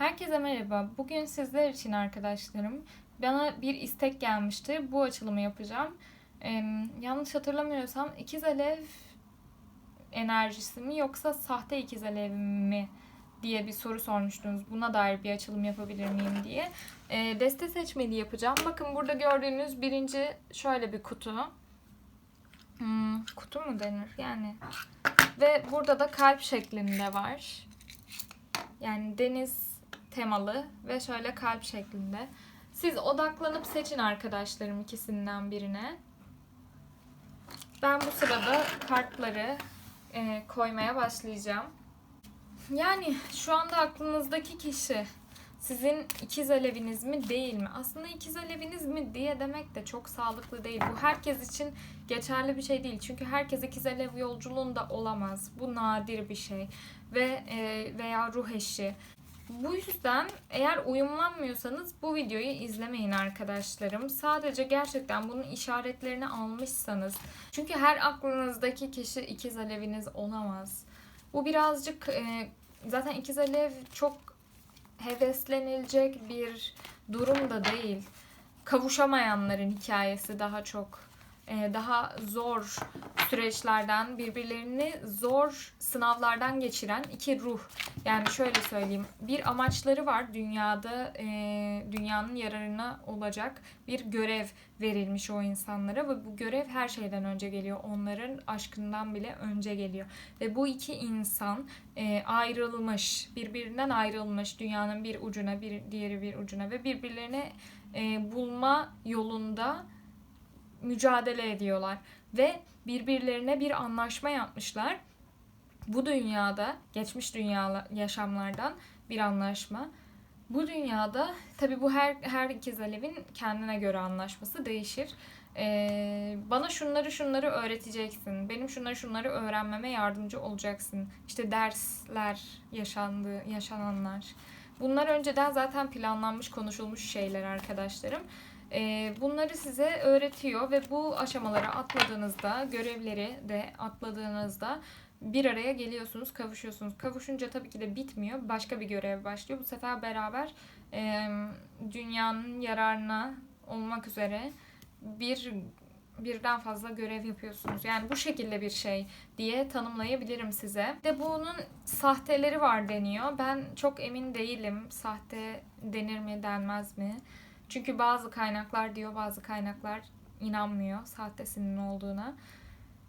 Herkese merhaba. Bugün sizler için arkadaşlarım bana bir istek gelmişti. Bu açılımı yapacağım. Ee, yanlış hatırlamıyorsam ikiz alev enerjisi mi yoksa sahte ikiz alev mi diye bir soru sormuştunuz. Buna dair bir açılım yapabilir miyim diye. Ee, deste seçmeli yapacağım. Bakın burada gördüğünüz birinci şöyle bir kutu. Hmm, kutu mu denir? Yani. Ve burada da kalp şeklinde var. Yani deniz temalı ve şöyle kalp şeklinde. Siz odaklanıp seçin arkadaşlarım ikisinden birine. Ben bu sırada kartları e, koymaya başlayacağım. Yani şu anda aklınızdaki kişi sizin ikiz aleviniz mi değil mi? Aslında ikiz aleviniz mi diye demek de çok sağlıklı değil. Bu herkes için geçerli bir şey değil. Çünkü herkes ikiz alev yolculuğunda olamaz. Bu nadir bir şey. Ve e, veya ruh eşi. Bu yüzden eğer uyumlanmıyorsanız bu videoyu izlemeyin arkadaşlarım. Sadece gerçekten bunun işaretlerini almışsanız. Çünkü her aklınızdaki kişi ikiz aleviniz olamaz. Bu birazcık e, zaten ikiz alev çok heveslenilecek bir durum da değil. Kavuşamayanların hikayesi daha çok daha zor süreçlerden, birbirlerini zor sınavlardan geçiren iki ruh. Yani şöyle söyleyeyim, bir amaçları var dünyada, e, dünyanın yararına olacak bir görev verilmiş o insanlara ve bu görev her şeyden önce geliyor. Onların aşkından bile önce geliyor. Ve bu iki insan e, ayrılmış, birbirinden ayrılmış dünyanın bir ucuna, bir diğeri bir ucuna ve birbirlerini bulma yolunda mücadele ediyorlar ve birbirlerine bir anlaşma yapmışlar. Bu dünyada, geçmiş dünya yaşamlardan bir anlaşma. Bu dünyada tabi bu her her ikiz alevin kendine göre anlaşması değişir. Ee, bana şunları şunları öğreteceksin. Benim şunları şunları öğrenmeme yardımcı olacaksın. İşte dersler yaşandı, yaşananlar. Bunlar önceden zaten planlanmış, konuşulmuş şeyler arkadaşlarım. E, bunları size öğretiyor ve bu aşamaları atladığınızda, görevleri de atladığınızda bir araya geliyorsunuz, kavuşuyorsunuz. Kavuşunca tabii ki de bitmiyor. Başka bir görev başlıyor. Bu sefer beraber e, dünyanın yararına olmak üzere bir birden fazla görev yapıyorsunuz. Yani bu şekilde bir şey diye tanımlayabilirim size. De bunun sahteleri var deniyor. Ben çok emin değilim. Sahte denir mi denmez mi? Çünkü bazı kaynaklar diyor, bazı kaynaklar inanmıyor sahtesinin olduğuna.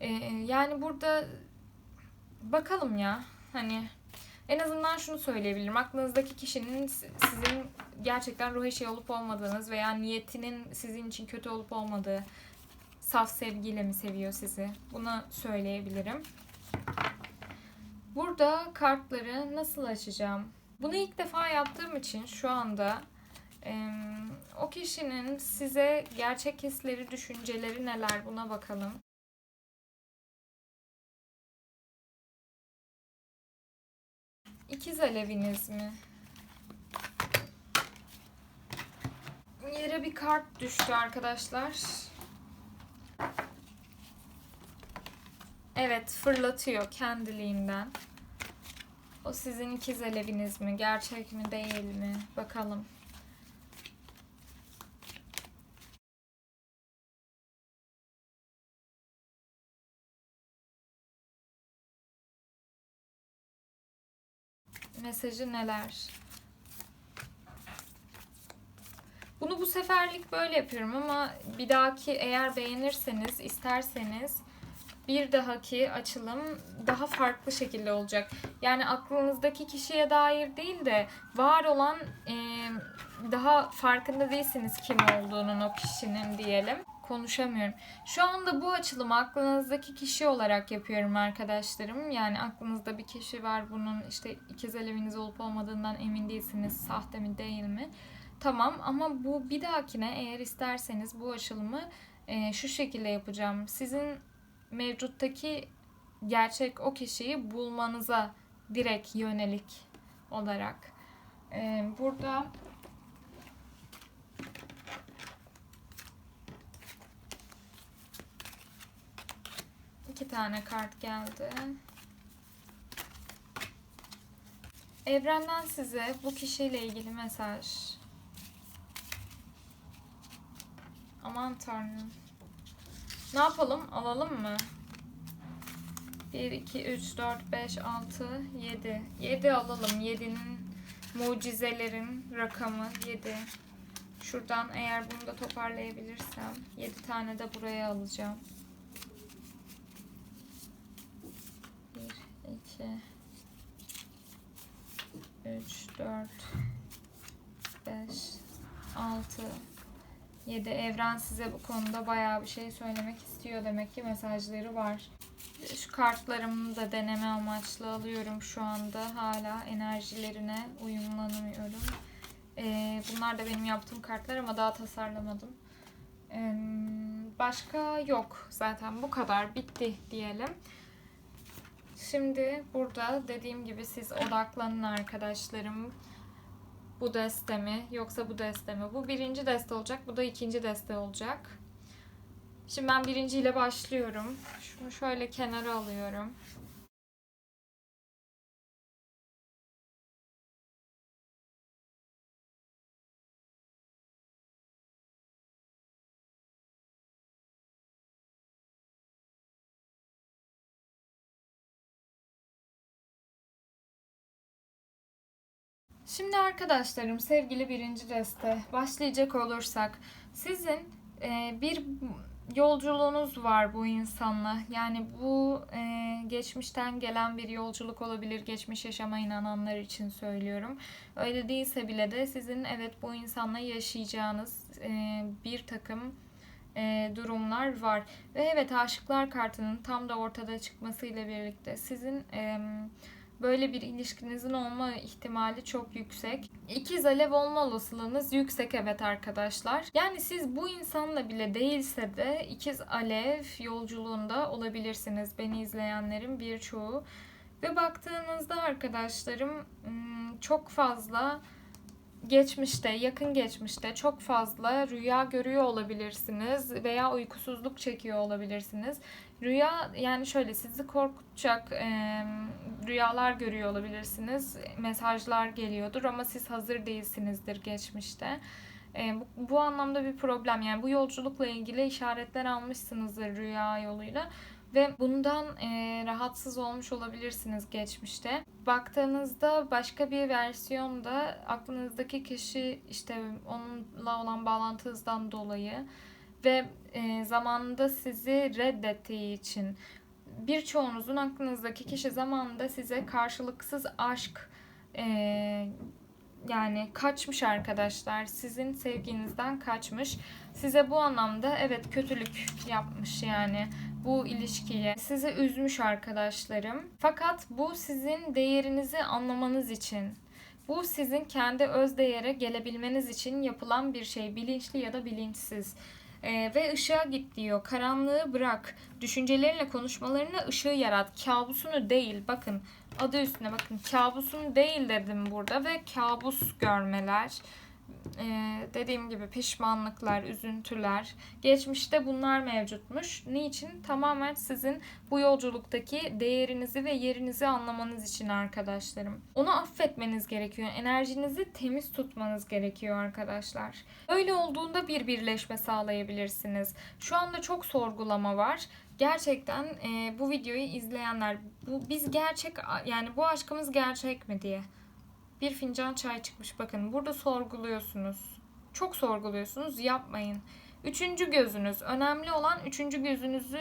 Ee, yani burada bakalım ya. Hani en azından şunu söyleyebilirim. Aklınızdaki kişinin sizin gerçekten ruh eşi olup olmadığınız veya niyetinin sizin için kötü olup olmadığı saf sevgiyle mi seviyor sizi? Bunu söyleyebilirim. Burada kartları nasıl açacağım? Bunu ilk defa yaptığım için şu anda o kişinin size gerçek hisleri, düşünceleri neler buna bakalım. İkiz aleviniz mi? Yere bir kart düştü arkadaşlar. Evet fırlatıyor kendiliğinden. O sizin ikiz aleviniz mi? Gerçek mi değil mi? Bakalım. Mesajı neler? Bunu bu seferlik böyle yapıyorum ama bir dahaki eğer beğenirseniz, isterseniz bir dahaki açılım daha farklı şekilde olacak. Yani aklınızdaki kişiye dair değil de var olan e, daha farkında değilsiniz kim olduğunun o kişinin diyelim konuşamıyorum. Şu anda bu açılımı aklınızdaki kişi olarak yapıyorum arkadaşlarım. Yani aklınızda bir kişi var bunun işte ikiz aleviniz olup olmadığından emin değilsiniz. Sahte mi değil mi? Tamam ama bu bir dahakine eğer isterseniz bu açılımı e, şu şekilde yapacağım. Sizin mevcuttaki gerçek o kişiyi bulmanıza direkt yönelik olarak. E, burada iki tane kart geldi. Evrenden size bu kişiyle ilgili mesaj. Aman tanrım. Ne yapalım? Alalım mı? 1, 2, 3, 4, 5, 6, 7. 7 alalım. 7'nin mucizelerin rakamı 7. Şuradan eğer bunu da toparlayabilirsem 7 tane de buraya alacağım. 1, 2, 3, 4, 5, 6, 7. Evren size bu konuda bayağı bir şey söylemek istiyor. Demek ki mesajları var. Şu kartlarımı da deneme amaçlı alıyorum şu anda. Hala enerjilerine uyumlanamıyorum. Ee, bunlar da benim yaptığım kartlar ama daha tasarlamadım. Ee, başka yok zaten bu kadar bitti diyelim. Şimdi burada dediğim gibi siz odaklanın arkadaşlarım. Bu deste mi yoksa bu deste mi? Bu birinci deste olacak, bu da ikinci deste olacak. Şimdi ben birinciyle başlıyorum. Şunu şöyle kenara alıyorum. Şimdi arkadaşlarım sevgili birinci deste başlayacak olursak sizin e, bir yolculuğunuz var bu insanla. Yani bu e, geçmişten gelen bir yolculuk olabilir. Geçmiş yaşama inananlar için söylüyorum. Öyle değilse bile de sizin evet bu insanla yaşayacağınız e, bir takım e, durumlar var. Ve evet aşıklar kartının tam da ortada çıkmasıyla birlikte sizin e, böyle bir ilişkinizin olma ihtimali çok yüksek. İkiz alev olma olasılığınız yüksek evet arkadaşlar. Yani siz bu insanla bile değilse de ikiz alev yolculuğunda olabilirsiniz. Beni izleyenlerin birçoğu. Ve baktığınızda arkadaşlarım çok fazla geçmişte, yakın geçmişte çok fazla rüya görüyor olabilirsiniz veya uykusuzluk çekiyor olabilirsiniz. Rüya yani şöyle sizi korkutacak e, rüyalar görüyor olabilirsiniz. Mesajlar geliyordur ama siz hazır değilsinizdir geçmişte. E, bu, bu anlamda bir problem yani bu yolculukla ilgili işaretler almışsınızdır rüya yoluyla ve bundan e, rahatsız olmuş olabilirsiniz geçmişte. Baktığınızda başka bir versiyonda aklınızdaki kişi işte onunla olan bağlantınızdan dolayı ve e, zamanında sizi reddettiği için birçoğunuzun aklınızdaki kişi zamanında size karşılıksız aşk e, yani kaçmış arkadaşlar. Sizin sevginizden kaçmış. Size bu anlamda evet kötülük yapmış yani bu ilişkiye. Sizi üzmüş arkadaşlarım. Fakat bu sizin değerinizi anlamanız için bu sizin kendi öz değere gelebilmeniz için yapılan bir şey. Bilinçli ya da bilinçsiz. Ee, ve ışığa git diyor. Karanlığı bırak. Düşüncelerinle konuşmalarına ışığı yarat. Kabusunu değil. Bakın adı üstüne bakın. Kabusunu değil dedim burada ve kabus görmeler e, dediğim gibi pişmanlıklar, üzüntüler, geçmişte bunlar mevcutmuş. Niçin? Tamamen sizin bu yolculuktaki değerinizi ve yerinizi anlamanız için arkadaşlarım. Onu affetmeniz gerekiyor. Enerjinizi temiz tutmanız gerekiyor arkadaşlar. Öyle olduğunda bir birleşme sağlayabilirsiniz. Şu anda çok sorgulama var gerçekten e, bu videoyu izleyenler bu biz gerçek yani bu aşkımız gerçek mi diye bir fincan çay çıkmış. Bakın burada sorguluyorsunuz. Çok sorguluyorsunuz. Yapmayın. Üçüncü gözünüz. Önemli olan üçüncü gözünüzü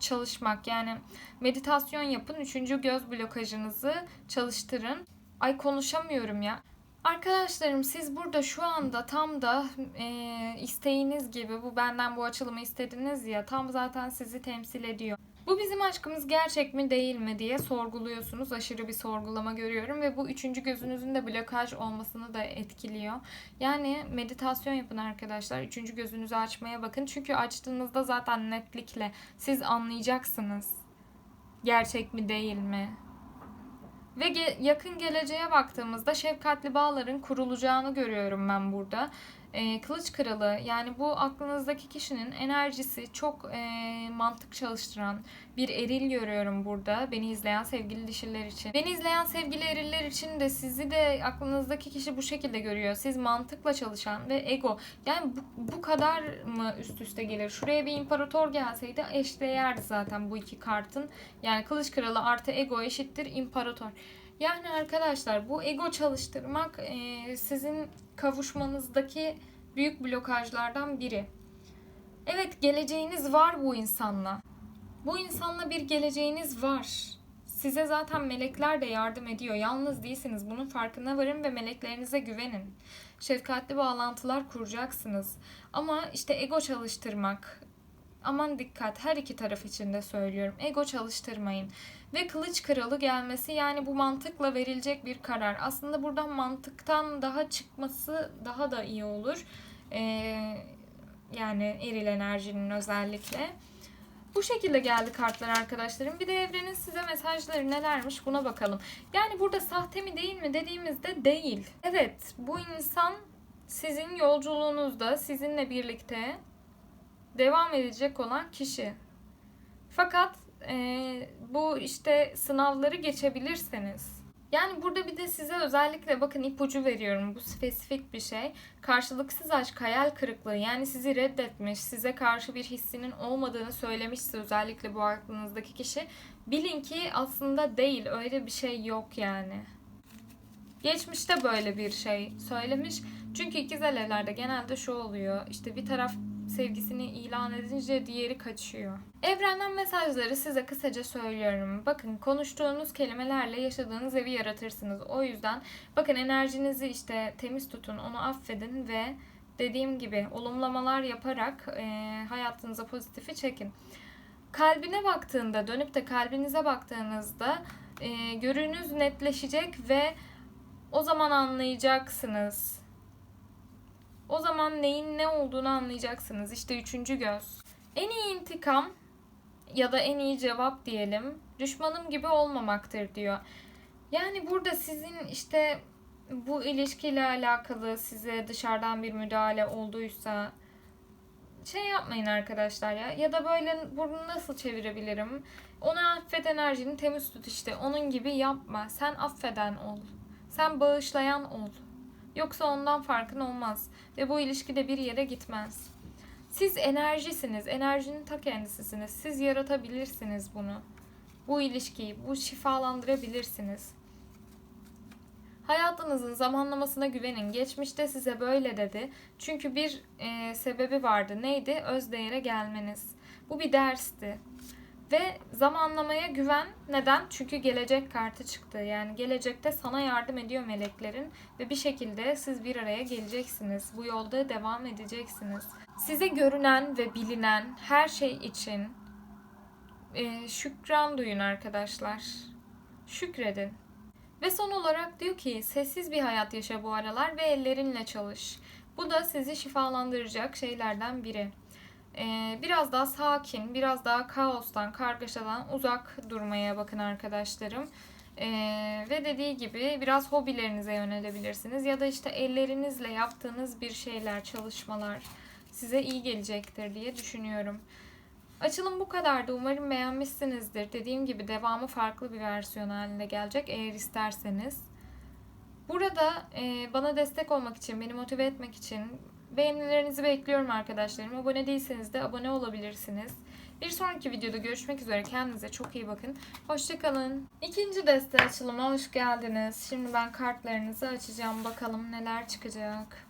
çalışmak. Yani meditasyon yapın. Üçüncü göz blokajınızı çalıştırın. Ay konuşamıyorum ya. Arkadaşlarım siz burada şu anda tam da e, isteğiniz gibi bu benden bu açılımı istediniz ya tam zaten sizi temsil ediyor. Bu bizim aşkımız gerçek mi değil mi diye sorguluyorsunuz. Aşırı bir sorgulama görüyorum ve bu üçüncü gözünüzün de blokaj olmasını da etkiliyor. Yani meditasyon yapın arkadaşlar. Üçüncü gözünüzü açmaya bakın. Çünkü açtığınızda zaten netlikle siz anlayacaksınız. Gerçek mi değil mi? Ve ge- yakın geleceğe baktığımızda şefkatli bağların kurulacağını görüyorum ben burada. E, kılıç kralı yani bu aklınızdaki kişinin enerjisi çok e, mantık çalıştıran bir eril görüyorum burada beni izleyen sevgili dişiler için. Beni izleyen sevgili eriller için de sizi de aklınızdaki kişi bu şekilde görüyor. Siz mantıkla çalışan ve ego. Yani bu, bu kadar mı üst üste gelir? Şuraya bir imparator gelseydi eşdeğerdi zaten bu iki kartın. Yani kılıç kralı artı ego eşittir imparator. Yani arkadaşlar bu ego çalıştırmak e, sizin kavuşmanızdaki büyük blokajlardan biri. Evet geleceğiniz var bu insanla. Bu insanla bir geleceğiniz var. Size zaten melekler de yardım ediyor. Yalnız değilsiniz. Bunun farkına varın ve meleklerinize güvenin. Şefkatli bağlantılar kuracaksınız. Ama işte ego çalıştırmak. Aman dikkat her iki taraf için de söylüyorum. Ego çalıştırmayın. Ve kılıç kralı gelmesi yani bu mantıkla verilecek bir karar. Aslında buradan mantıktan daha çıkması daha da iyi olur. Ee, yani eril enerjinin özellikle. Bu şekilde geldi kartlar arkadaşlarım. Bir de evrenin size mesajları nelermiş buna bakalım. Yani burada sahte mi değil mi dediğimizde değil. Evet bu insan sizin yolculuğunuzda sizinle birlikte devam edecek olan kişi. Fakat e, bu işte sınavları geçebilirseniz yani burada bir de size özellikle bakın ipucu veriyorum. Bu spesifik bir şey. Karşılıksız aşk, hayal kırıklığı. Yani sizi reddetmiş, size karşı bir hissinin olmadığını söylemişse özellikle bu aklınızdaki kişi. Bilin ki aslında değil. Öyle bir şey yok yani. Geçmişte böyle bir şey söylemiş. Çünkü ikizel evlerde genelde şu oluyor. İşte bir taraf sevgisini ilan edince diğeri kaçıyor. Evrenden mesajları size kısaca söylüyorum. Bakın konuştuğunuz kelimelerle yaşadığınız evi yaratırsınız. O yüzden bakın enerjinizi işte temiz tutun, onu affedin ve dediğim gibi olumlamalar yaparak e, hayatınıza pozitifi çekin. Kalbine baktığında, dönüp de kalbinize baktığınızda e, görünüz netleşecek ve o zaman anlayacaksınız o zaman neyin ne olduğunu anlayacaksınız. İşte üçüncü göz. En iyi intikam ya da en iyi cevap diyelim düşmanım gibi olmamaktır diyor. Yani burada sizin işte bu ilişkiyle alakalı size dışarıdan bir müdahale olduysa şey yapmayın arkadaşlar ya. Ya da böyle bunu nasıl çevirebilirim? Onu affet enerjini temiz tut işte. Onun gibi yapma. Sen affeden ol. Sen bağışlayan ol. Yoksa ondan farkın olmaz ve bu ilişki de bir yere gitmez. Siz enerjisiniz, enerjinin ta kendisisiniz. Siz yaratabilirsiniz bunu. Bu ilişkiyi, bu şifalandırabilirsiniz. Hayatınızın zamanlamasına güvenin. Geçmişte size böyle dedi. Çünkü bir e, sebebi vardı. Neydi? Öz değere gelmeniz. Bu bir dersti. Ve zamanlamaya güven. Neden? Çünkü gelecek kartı çıktı. Yani gelecekte sana yardım ediyor meleklerin ve bir şekilde siz bir araya geleceksiniz. Bu yolda devam edeceksiniz. Size görünen ve bilinen her şey için e, şükran duyun arkadaşlar. Şükredin. Ve son olarak diyor ki sessiz bir hayat yaşa bu aralar ve ellerinle çalış. Bu da sizi şifalandıracak şeylerden biri. Ee, biraz daha sakin, biraz daha kaostan, kargaşadan uzak durmaya bakın arkadaşlarım. Ee, ve dediği gibi biraz hobilerinize yönelebilirsiniz ya da işte ellerinizle yaptığınız bir şeyler, çalışmalar size iyi gelecektir diye düşünüyorum. Açılım bu kadardı. Umarım beğenmişsinizdir. Dediğim gibi devamı farklı bir versiyon halinde gelecek eğer isterseniz. Burada e, bana destek olmak için, beni motive etmek için Beğenilerinizi bekliyorum arkadaşlarım. Abone değilseniz de abone olabilirsiniz. Bir sonraki videoda görüşmek üzere. Kendinize çok iyi bakın. Hoşçakalın. İkinci deste açılıma hoş geldiniz. Şimdi ben kartlarınızı açacağım. Bakalım neler çıkacak.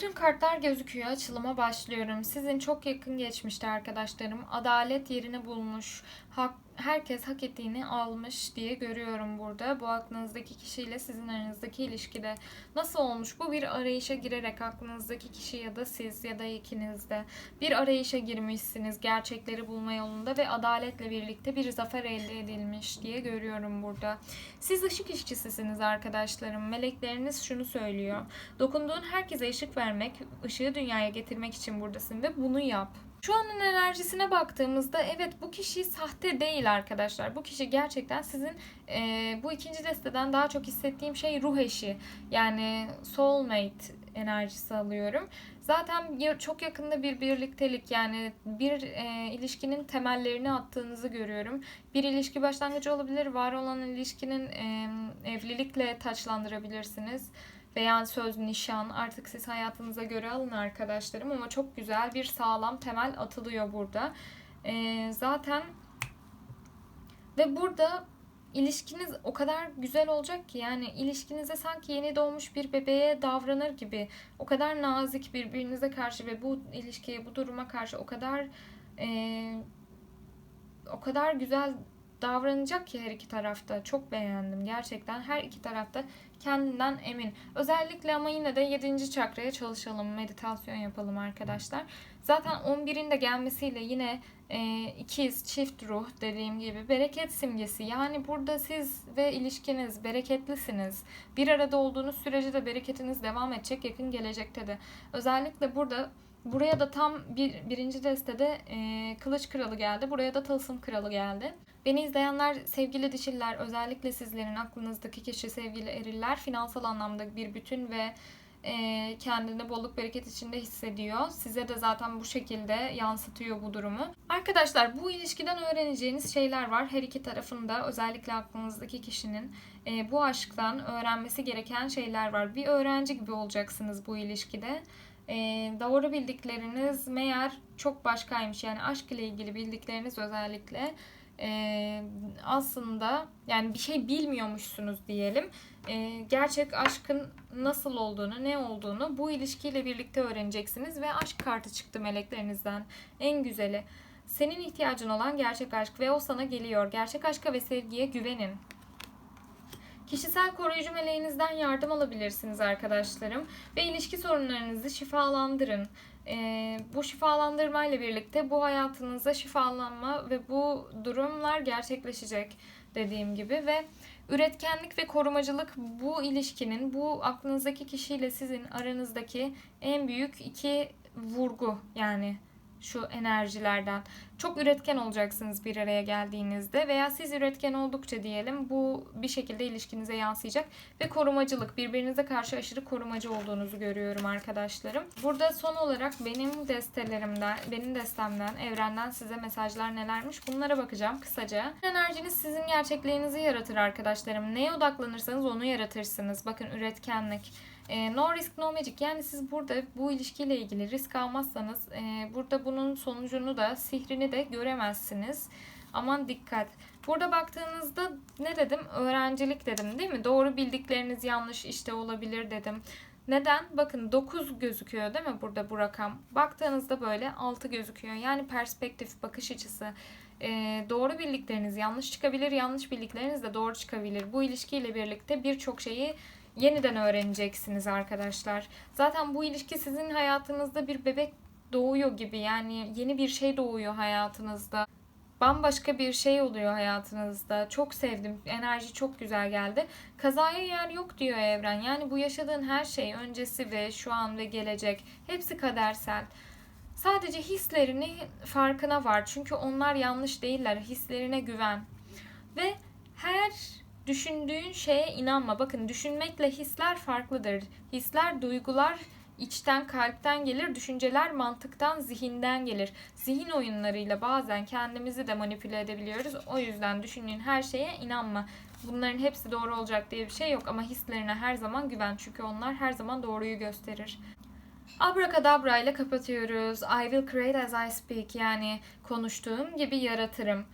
Bütün kartlar gözüküyor. Açılıma başlıyorum. Sizin çok yakın geçmişte arkadaşlarım adalet yerini bulmuş, hak, herkes hak ettiğini almış diye görüyorum burada. Bu aklınızdaki kişiyle sizin aranızdaki ilişkide. Nasıl olmuş? Bu bir arayışa girerek aklınızdaki kişi ya da siz ya da ikiniz de bir arayışa girmişsiniz gerçekleri bulma yolunda ve adaletle birlikte bir zafer elde edilmiş diye görüyorum burada. Siz ışık işçisisiniz arkadaşlarım. Melekleriniz şunu söylüyor. Dokunduğun herkese ışık vermek, ışığı dünyaya getirmek için buradasın ve bunu yap. Şu anın enerjisine baktığımızda evet bu kişi sahte değil arkadaşlar. Bu kişi gerçekten sizin e, bu ikinci desteden daha çok hissettiğim şey ruh eşi. Yani soulmate enerjisi alıyorum. Zaten çok yakında bir birliktelik yani bir e, ilişkinin temellerini attığınızı görüyorum. Bir ilişki başlangıcı olabilir. Var olan ilişkinin e, evlilikle taçlandırabilirsiniz veya söz, nişan artık siz hayatınıza göre alın arkadaşlarım ama çok güzel bir sağlam temel atılıyor burada. Ee, zaten ve burada ilişkiniz o kadar güzel olacak ki yani ilişkinize sanki yeni doğmuş bir bebeğe davranır gibi o kadar nazik birbirinize karşı ve bu ilişkiye bu duruma karşı o kadar e, o kadar güzel davranacak ki her iki tarafta. Çok beğendim gerçekten. Her iki tarafta kendinden emin. Özellikle ama yine de 7. çakraya çalışalım. Meditasyon yapalım arkadaşlar. Zaten 11'in de gelmesiyle yine e, ikiz, çift ruh dediğim gibi bereket simgesi. Yani burada siz ve ilişkiniz bereketlisiniz. Bir arada olduğunuz sürece de bereketiniz devam edecek yakın gelecekte de. Özellikle burada Buraya da tam bir, birinci destede e, Kılıç Kralı geldi. Buraya da Tılsım Kralı geldi. Beni izleyenler sevgili dişiller özellikle sizlerin aklınızdaki kişi sevgili eriller finansal anlamda bir bütün ve e, kendini bolluk bereket içinde hissediyor. Size de zaten bu şekilde yansıtıyor bu durumu. Arkadaşlar bu ilişkiden öğreneceğiniz şeyler var. Her iki tarafında özellikle aklınızdaki kişinin e, bu aşktan öğrenmesi gereken şeyler var. Bir öğrenci gibi olacaksınız bu ilişkide. E, doğru bildikleriniz meğer çok başkaymış. Yani aşk ile ilgili bildikleriniz özellikle e, aslında yani bir şey bilmiyormuşsunuz diyelim. E, gerçek aşkın nasıl olduğunu, ne olduğunu bu ilişkiyle birlikte öğreneceksiniz ve aşk kartı çıktı meleklerinizden. En güzeli. Senin ihtiyacın olan gerçek aşk ve o sana geliyor. Gerçek aşka ve sevgiye güvenin. Kişisel koruyucu meleğinizden yardım alabilirsiniz arkadaşlarım ve ilişki sorunlarınızı şifalandırın. Ee, bu şifalandırma ile birlikte bu hayatınıza şifalanma ve bu durumlar gerçekleşecek dediğim gibi ve üretkenlik ve korumacılık bu ilişkinin bu aklınızdaki kişiyle sizin aranızdaki en büyük iki vurgu yani şu enerjilerden. Çok üretken olacaksınız bir araya geldiğinizde veya siz üretken oldukça diyelim bu bir şekilde ilişkinize yansıyacak ve korumacılık birbirinize karşı aşırı korumacı olduğunuzu görüyorum arkadaşlarım. Burada son olarak benim destelerimden, benim destemden, evrenden size mesajlar nelermiş bunlara bakacağım kısaca. Enerjiniz sizin gerçekliğinizi yaratır arkadaşlarım. Neye odaklanırsanız onu yaratırsınız. Bakın üretkenlik, e, no risk no magic yani siz burada bu ilişkiyle ilgili risk almazsanız e, burada bunun sonucunu da sihrini de göremezsiniz. Aman dikkat. Burada baktığınızda ne dedim? Öğrencilik dedim değil mi? Doğru bildikleriniz yanlış işte olabilir dedim. Neden? Bakın 9 gözüküyor değil mi burada bu rakam? Baktığınızda böyle 6 gözüküyor. Yani perspektif, bakış açısı. E, doğru bildikleriniz yanlış çıkabilir, yanlış bildikleriniz de doğru çıkabilir. Bu ilişkiyle birlikte birçok şeyi yeniden öğreneceksiniz arkadaşlar. Zaten bu ilişki sizin hayatınızda bir bebek doğuyor gibi yani yeni bir şey doğuyor hayatınızda. Bambaşka bir şey oluyor hayatınızda. Çok sevdim. Enerji çok güzel geldi. Kazaya yer yok diyor evren. Yani bu yaşadığın her şey öncesi ve şu an ve gelecek hepsi kadersel. Sadece hislerini farkına var. Çünkü onlar yanlış değiller. Hislerine güven. Ve her düşündüğün şeye inanma. Bakın düşünmekle hisler farklıdır. Hisler, duygular içten, kalpten gelir. Düşünceler mantıktan, zihinden gelir. Zihin oyunlarıyla bazen kendimizi de manipüle edebiliyoruz. O yüzden düşündüğün her şeye inanma. Bunların hepsi doğru olacak diye bir şey yok ama hislerine her zaman güven. Çünkü onlar her zaman doğruyu gösterir. Abracadabra ile kapatıyoruz. I will create as I speak yani konuştuğum gibi yaratırım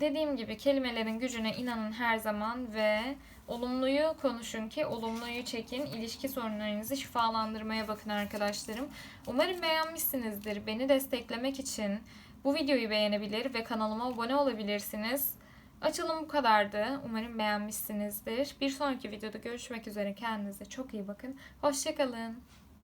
dediğim gibi kelimelerin gücüne inanın her zaman ve olumluyu konuşun ki olumluyu çekin. İlişki sorunlarınızı şifalandırmaya bakın arkadaşlarım. Umarım beğenmişsinizdir. Beni desteklemek için bu videoyu beğenebilir ve kanalıma abone olabilirsiniz. Açılım bu kadardı. Umarım beğenmişsinizdir. Bir sonraki videoda görüşmek üzere. Kendinize çok iyi bakın. Hoşçakalın.